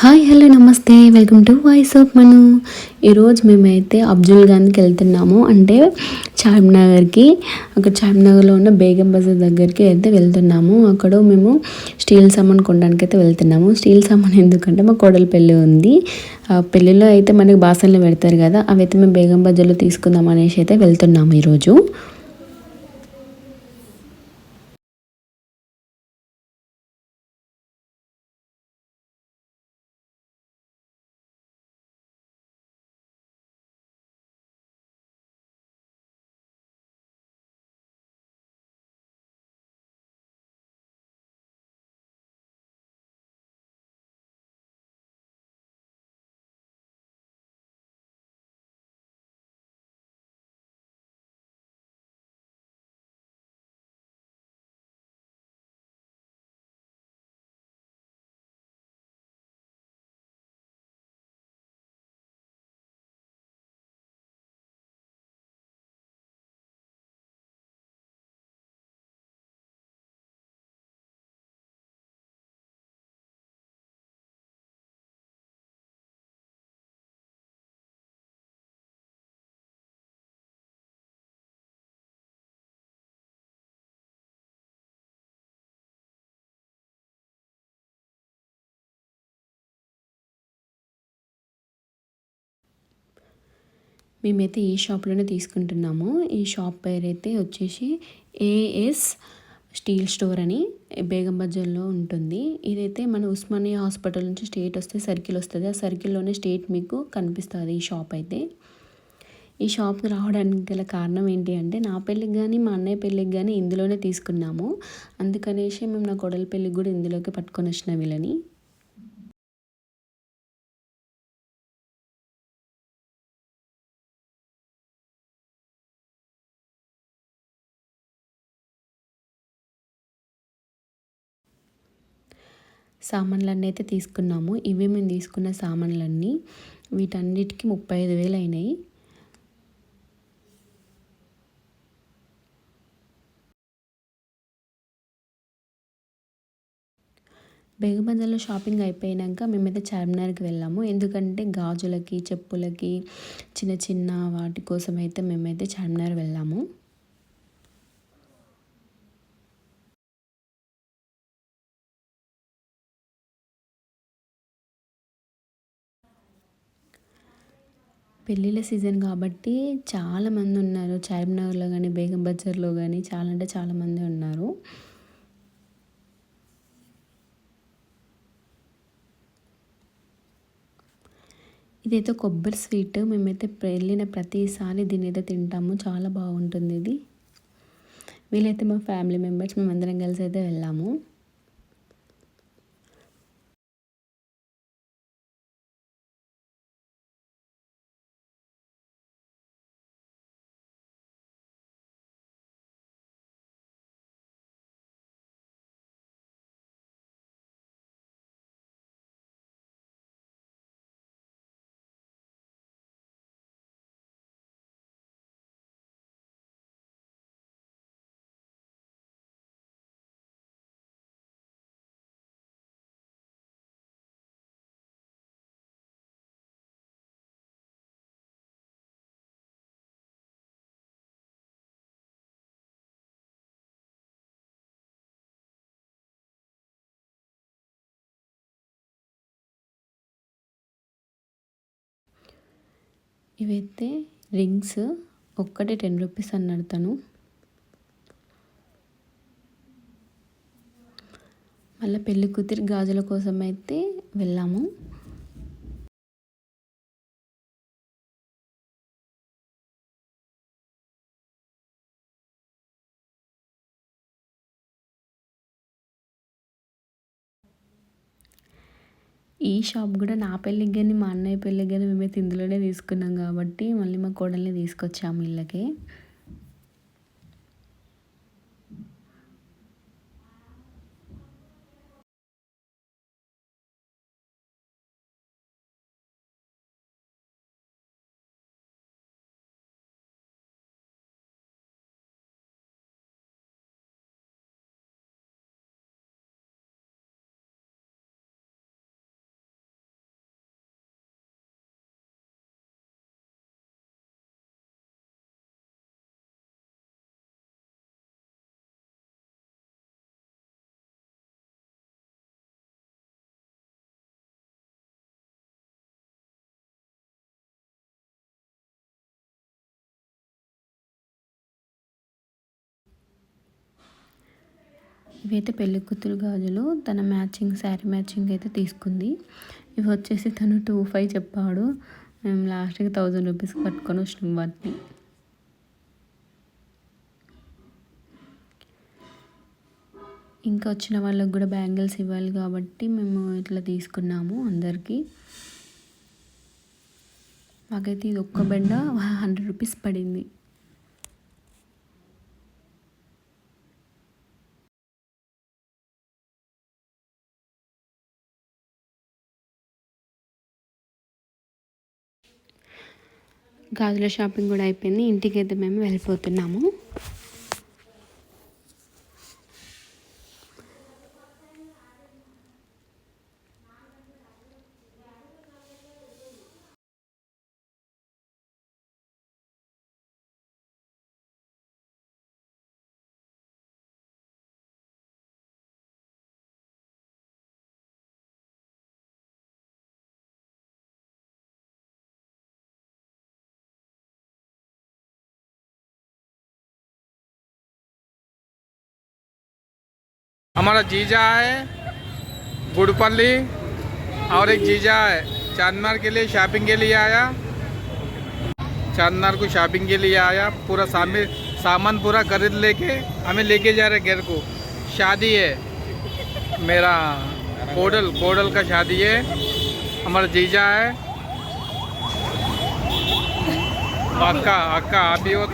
Hi hello నమస్తే. Welcome to voice of Manu. ఈరోజు మేమైతే అబ్జుల్ గాన్కి వెళ్తున్నాము. అంటే చార్మినగర్కి అక్కడ చార్మినగర్లో ఉన్న బేగం బజార్ దగ్గరికి అయితే వెళ్తున్నాము. అక్కడ మేము స్టీల్ సామాన్ కొనడానికి అయితే వెళ్తున్నాము. స్టీల్ సామాన్ ఎందుకంటే మా కోడలు పెళ్ళి ఉంది. ఆ పెళ్ళిలో అయితే మనకి బాసనలు పెడతారు కదా అవి అయితే మేము బేగం బజార్లో తీసుకుందాం అనేసి అయితే వెళ్తున్నాము ఈరోజు. మేమైతే ఈ షాప్లోనే తీసుకుంటున్నాము. ఈ షాప్ పేరైతే వచ్చేసి ఏఎస్ స్టీల్ స్టోర్ అని బేగం బజార్లో ఉంటుంది. ఇదైతే మన ఉస్మానియా హాస్పిటల్ నుంచి స్టేట్ వస్తే సర్కిల్ వస్తుంది. ఆ సర్కిల్లోనే స్టేట్ మీకు కనిపిస్తుంది ఈ షాప్ అయితే. ఈ షాప్కి రావడానికి గల కారణం ఏంటి అంటే నా పెళ్ళికి కానీ మా అన్నయ్య పెళ్ళికి కానీ ఇందులోనే తీసుకున్నాము. అందుకనేసి మేము నా కొడల పెళ్ళికి కూడా ఇందులోకి పట్టుకొని వచ్చిన వీళ్ళని. సామాన్లన్నీ అయితే తీసుకున్నాము. ఇవే మేము తీసుకున్న సామాన్లన్నీ వీటన్నిటికీ ముప్పై ఐదు వేలు అయినాయి బేగబంజర్లో షాపింగ్ అయిపోయాక మేమైతే చార్మినార్కి వెళ్ళాము. ఎందుకంటే గాజులకి చెప్పులకి చిన్న చిన్న వాటి కోసం అయితే మేమైతే చార్మినార్ వెళ్ళాము. పెళ్ళిళ్ళ సీజన్ కాబట్టి చాలామంది ఉన్నారు. చార్మినగర్లో కానీ బేగం బజార్లో కానీ చాలా అంటే చాలామంది ఉన్నారు. ఇదైతే కొబ్బరి స్వీట్. మేమైతే వెళ్ళిన ప్రతిసారి దీని అయితే తింటాము. చాలా బాగుంటుంది ఇది. వీలైతే మా ఫ్యామిలీ మెంబర్స్ మేమందరం కలిసి అయితే వెళ్ళాము. ఇవైతే రింగ్స్ ఒక్కటి టెన్ రూపీస్ అన్నాడు తను. మళ్ళీ పెళ్ళి కూతురి గాజుల కోసం అయితే వెళ్ళాము. ఈ షాప్ కూడా నా పెళ్ళికి కానీ మా అన్నయ్య పెళ్ళికి కానీ మేమైతే ఇందులోనే తీసుకున్నాం కాబట్టి మళ్ళీ మా కోడల్ని తీసుకొచ్చాము ఇళ్ళకి. ఇవైతే పెళ్ళి కూతురు గాజులు. తన మ్యాచింగ్ శారీ మ్యాచింగ్ అయితే తీసుకుంది. ఇవి వచ్చేసి తను టూ ఫైవ్ చెప్పాడు. మేము లాస్ట్కి థౌజండ్ రూపీస్ కట్టుకొని వచ్చినాం వాటిని. ఇంకా వచ్చిన వాళ్ళకి కూడా బ్యాంగిల్స్ ఇవ్వాలి కాబట్టి మేము ఇట్లా తీసుకున్నాము అందరికీ. మాకైతే ఇది ఒక్క బెండ హండ్రెడ్ రూపీస్ పడింది. గాజుల షాపింగ్ కూడా అయిపోయింది. ఇంటికి అయితే మేము వెళ్ళిపోతున్నాము. हमारा जीजा है, गुड़पल्ली, और एक जीजा है चांदनार के लिए शॉपिंग के लिए आया। चांदनार को शॉपिंग के लिए आया, पूरा सामे सामान पूरा खरीद लेके, हमें लेके जा रहे घर को। शादी है। मेरा कोडल कोडल का शादी है। हमारा जीजा है। अक्का अक्का अभी वो